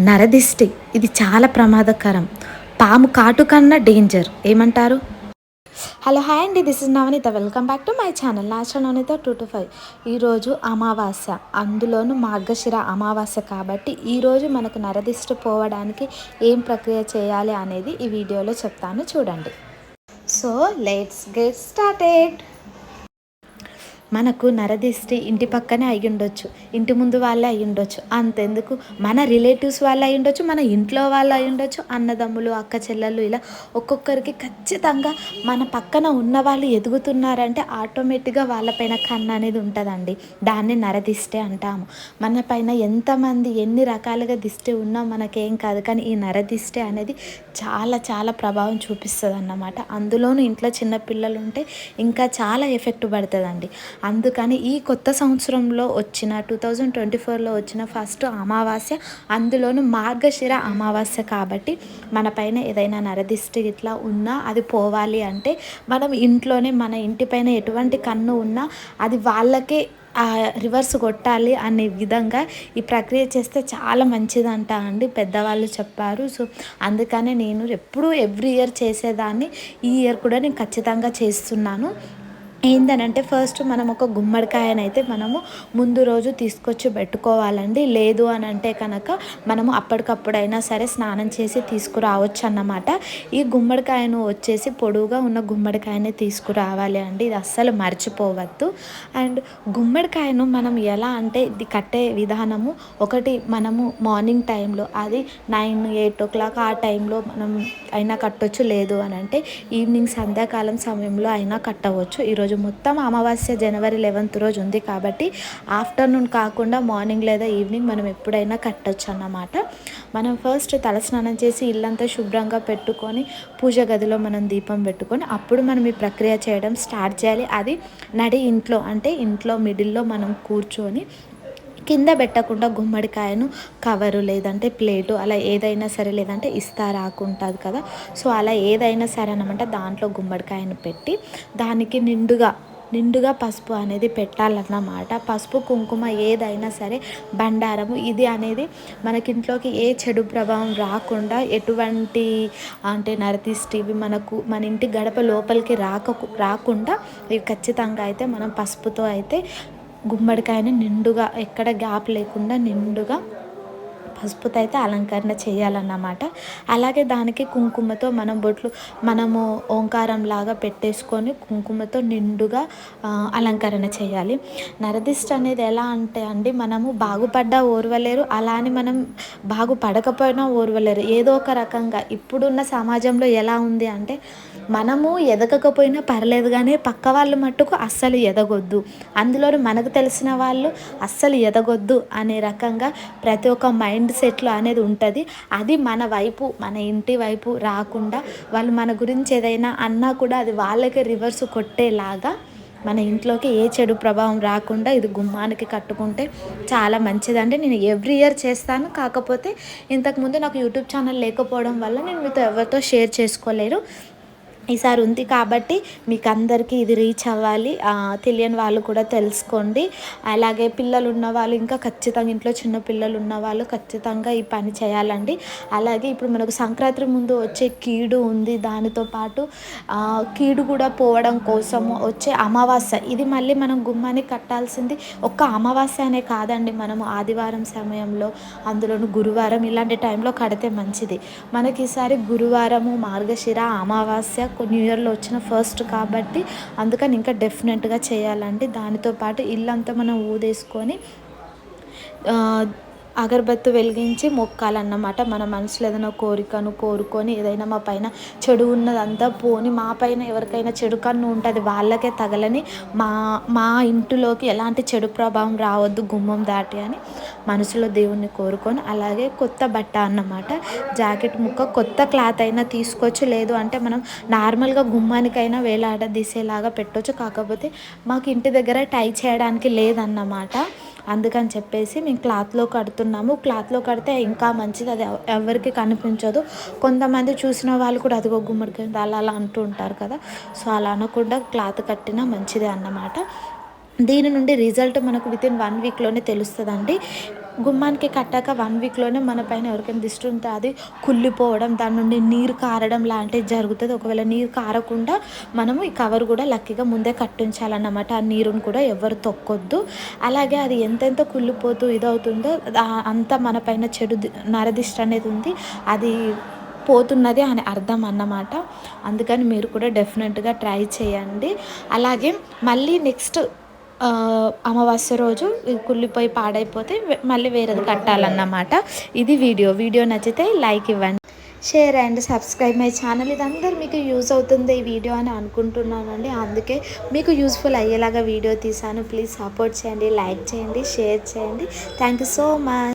నరదిష్టి. ఇది చాలా ప్రమాదకరం. పాము కాటు కన్నా డేంజర్. ఏమంటారు? హలో హాయ్ అండి. This is Navaneetha. Welcome back to my channel. Last Navaneetha two to five. ఈరోజు అమావాస్య. అందులోనూ మార్గశిర అమావాస్య కాబట్టి ఈరోజు మనకు నరదిష్టి పోవడానికి ఏం ప్రక్రియ చేయాలి అనేది ఈ వీడియోలో చెప్తాను. చూడండి. So let's get started. మనకు నరదిష్టి ఇంటి పక్కనే అయి ఉండొచ్చు ఇంటి ముందు వాళ్ళే అయి ఉండొచ్చు అంతెందుకు? మన రిలేటివ్స్ వాళ్ళు అయి ఉండొచ్చు మన ఇంట్లో వాళ్ళు అయి ఉండొచ్చు అన్నదమ్ములు అక్క చెల్లెలు ఇలా ఒక్కొక్కరికి ఖచ్చితంగా మన పక్కన ఉన్న వాళ్ళు ఎదుగుతున్నారంటే ఆటోమేటిక్గా వాళ్ళపైన కన్ను అనేది ఉంటుందండి. దాన్ని నరదిష్టి అంటాము. మన పైన ఎంతమంది ఎన్ని రకాలుగా దిష్టి ఉన్నా మనకేం కాదు. కానీ ఈ నరదిష్టి అనేది చాలా చాలా ప్రభావం చూపిస్తుంది అన్నమాట అందులోనూ ఇంట్లో చిన్నపిల్లలు ఉంటే ఇంకా చాలా ఎఫెక్ట్ పడుతుందండి. అందుకని ఈ కొత్త సంవత్సరంలో వచ్చిన టూ థౌజండ్ ట్వంటీ ఫోర్లో వచ్చిన ఫస్ట్ అమావాస్య అందులోనూ మార్గశిర అమావాస్య కాబట్టి మన పైన ఏదైనా నరదిష్టి ఇట్లా ఉన్నా అది పోవాలి అంటే మనం ఇంట్లోనే మన ఇంటిపైన ఎటువంటి కన్ను ఉన్నా అది వాళ్ళకే రివర్స్ కొట్టాలి అనే విధంగా ఈ ప్రక్రియ చేస్తే చాలా మంచిదంట అండి పెద్దవాళ్ళు చెప్పారు. సో అందుకనే నేను ఎప్పుడూ ఎవ్రీ ఇయర్ చేసేదాన్ని. ఈ ఇయర్ కూడా నేను ఖచ్చితంగా చేస్తున్నాను. ఏంటనంటే ఫస్ట్ మనం ఒక గుమ్మడికాయనైతే మనము ముందు రోజు తీసుకొచ్చి పెట్టుకోవాలండి. లేదు అని అంటే కనుక మనము అప్పటికప్పుడైనా సరే స్నానం చేసి తీసుకురావచ్చు అన్నమాట ఈ గుమ్మడికాయను వచ్చేసి పొడువుగా ఉన్న గుమ్మడికాయని తీసుకురావాలి అండి. ఇది అస్సలు మర్చిపోవద్దు. అండ్ గుమ్మడికాయను మనం ఎలా అంటే ఇది కట్టే విధానము ఒకటి మనము మార్నింగ్ టైంలో అది నైన్ ఎయిట్ ఓ క్లాక్ ఆ టైంలో మనం అయినా కట్టవచ్చు లేదు అని అంటే ఈవినింగ్ సంధ్యాకాలం సమయంలో అయినా కట్టవచ్చు. ఈరోజు రోజు మొత్తం అమావాస్య జనవరి లెవెన్త్ రోజు ఉంది కాబట్టి ఆఫ్టర్నూన్ కాకుండా మార్నింగ్ లేదా ఈవినింగ్ మనం ఎప్పుడైనా కట్టచ్చు అన్నమాట. మనం ఫస్ట్ తలస్నానం చేసి ఇల్లంతా శుభ్రంగా పెట్టుకొని పూజ గదిలో మనం దీపం పెట్టుకొని అప్పుడు మనం ఈ ప్రక్రియ చేయడం స్టార్ట్ చేయాలి. అది నడి ఇంట్లో అంటే ఇంట్లో మిడిల్లో మనం కూర్చొని కింద పెట్టకుండా గుమ్మడికాయను కవరు లేదంటే ప్లేటు అలా ఏదైనా సరే లేదంటే ఇస్తారాకు ఉంటుంది కదా. సో అలా ఏదైనా సరే అనమాట దాంట్లో గుమ్మడికాయను పెట్టి దానికి నిండుగా నిండుగా పసుపు అనేది పెట్టాలన్నమాట. పసుపు కుంకుమ ఏదైనా సరే బండారము ఇది అనేది మనకింట్లోకి ఏ చెడు ప్రభావం రాకుండా ఎటువంటి అంటే నరతిష్టివి మనకు మన ఇంటి గడప లోపలికి రాక రాకుండా ఇవి ఖచ్చితంగా అయితే మనం పసుపుతో అయితే గుమ్మడికాయని నిండుగా ఎక్కడ గ్యాప్ లేకుండా నిండుగా పసుపుతో అయితే అలంకరణ చేయాలన్నమాట. అలాగే దానికి కుంకుమతో మనం బొట్లు మనము ఓంకారం లాగా పెట్టేసుకొని కుంకుమతో నిండుగా అలంకరణ చేయాలి. నరదిష్ట అనేది ఎలా అంటే అండి మనము బాగుపడ్డా ఓర్వలేరు అలా అని మనం బాగుపడకపోయినా ఓర్వలేరు. ఏదో ఒక రకంగా ఇప్పుడున్న సమాజంలో ఎలా ఉంది అంటే మనము ఎదగకపోయినా పర్లేదు కానీ పక్క వాళ్ళు మట్టుకు అస్సలు ఎదగొద్దు. అందులో మనకు తెలిసిన వాళ్ళు అస్సలు ఎదగొద్దు అనే రకంగా ప్రతి ఒక్క మైండ్ సెట్లో అనేది ఉంటుంది. అది మన వైపు మన ఇంటి వైపు రాకుండా వాళ్ళు మన గురించి ఏదైనా అన్నా కూడా అది వాళ్ళకి రివర్స్ కొట్టేలాగా మన ఇంట్లోకి ఏ చెడు ప్రభావం రాకుండా ఇది గుమ్మానికి కట్టుకుంటే చాలా మంచిదండి. నేను ఎవ్రీ ఇయర్ చేస్తాను. కాకపోతే ఇంతకుముందు నాకు యూట్యూబ్ ఛానల్ లేకపోవడం వల్ల నేను మీతో ఎవరితో షేర్ చేసుకోలేరు ఈసారి ఉంది కాబట్టి మీకు అందరికీ ఇది రీచ్ అవ్వాలి. తెలియని వాళ్ళు కూడా తెలుసుకోండి. అలాగే పిల్లలు ఉన్నవాళ్ళు ఇంకా ఖచ్చితంగా ఇంట్లో చిన్న పిల్లలు ఉన్నవాళ్ళు ఖచ్చితంగా ఈ పని చేయాలండి. అలాగే ఇప్పుడు మనకు సంక్రాంతి ముందు వచ్చే కీడు ఉంది. దానితో పాటు కీడు కూడా పోవడం కోసం వచ్చే అమావాస్య. ఇది మళ్ళీ మనం గుమ్మాన్ని కట్టాల్సింది ఒక్క అమావాస్య అనే కాదండి. మనము ఆదివారం సమయంలో అందులోను గురువారం ఇలాంటి టైంలో కడితే మంచిది. మనకి ఈసారి గురువారము మార్గశిర అమావాస్య న్యూ ఇయర్లో వచ్చిన ఫస్ట్ కాబట్టి అందుకని ఇంకా డెఫినెట్గా చేయాలండి. దానితో పాటు ఇల్లంతా మనం ఊదేసుకొని అగరబత్తి వెలిగించి మొక్కాలన్నమాట. మన మనసులో ఏదైనా కోరికను కోరుకొని ఏదైనా మా పైన చెడు ఉన్నదంతా పోని మా పైన ఎవరికైనా చెడు కన్ను ఉంటుంది వాళ్ళకే తగలని మా మా ఇంటిలోకి ఎలాంటి చెడు ప్రభావం రావద్దు గుమ్మం దాటి అని మనసులో దేవుణ్ణి కోరుకొని అలాగే కొత్త బట్ట అన్నమాట. జాకెట్ ముక్క కొత్త క్లాత్ అయినా తీసుకోవచ్చు. లేదు అంటే మనం నార్మల్గా గుమ్మానికైనా వేలాడదీసేలాగా పెట్టవచ్చు కాకపోతే మాకు ఇంటి దగ్గర టై చేయడానికి లేదన్నమాట. అందుకని చెప్పేసి మేము క్లాత్లో కడుతున్నాము. క్లాత్లో కడితే ఇంకా మంచిది. అది ఎవరికి కనిపించదు. కొంతమంది చూసిన వాళ్ళు కూడా అదిగో గుమ్మడికాయ అలా అలా అంటూ ఉంటారు కదా. సో అలా అనకుండా క్లాత్ కట్టినా మంచిదే అన్నమాట. దీని నుండి రిజల్ట్ మనకు విత్ ఇన్ వన్ వీక్లోనే తెలుస్తుందండి. గుమ్మానికి కట్టాక వన్ వీక్లోనే మన పైన ఎవరికైనా దిష్టి ఉంటే అది కుళ్ళిపోవడం దాని నుండి నీరు కారడం లాంటివి జరుగుతుంది. ఒకవేళ నీరు కారకుండా మనము ఈ కవర్ కూడా లక్కీగా ముందే కట్టించాలన్నమాట. ఆ నీరుని కూడా ఎవరు తొక్కొద్దు. అలాగే అది ఎంతెంత కుళ్ళిపోతూ ఇదవుతుందో అంత మన పైన చెడు నరదిష్ట నరదిష్టి అనేది ఉంది అది పోతున్నది అని అర్థం అన్నమాట. అందుకని మీరు కూడా డెఫినెట్గా ట్రై చేయండి. అలాగే మళ్ళీ నెక్స్ట్ అమావాస్య రోజు కుళ్ళిపోయి పాడైపోతే మళ్ళీ వేరేది కట్టాలన్నమాట. ఇది వీడియో. వీడియో నచ్చితే లైక్ ఇవ్వండి. Share and subscribe my channel. ఇదందరూ మీకు యూజ్ అవుతుంది ఈ వీడియో అని అనుకుంటున్నానండి. అందుకే మీకు యూస్ఫుల్ అయ్యేలాగా వీడియో తీసాను. ప్లీజ్ సపోర్ట్ చేయండి లైక్ చేయండి షేర్ చేయండి. Thank you so much.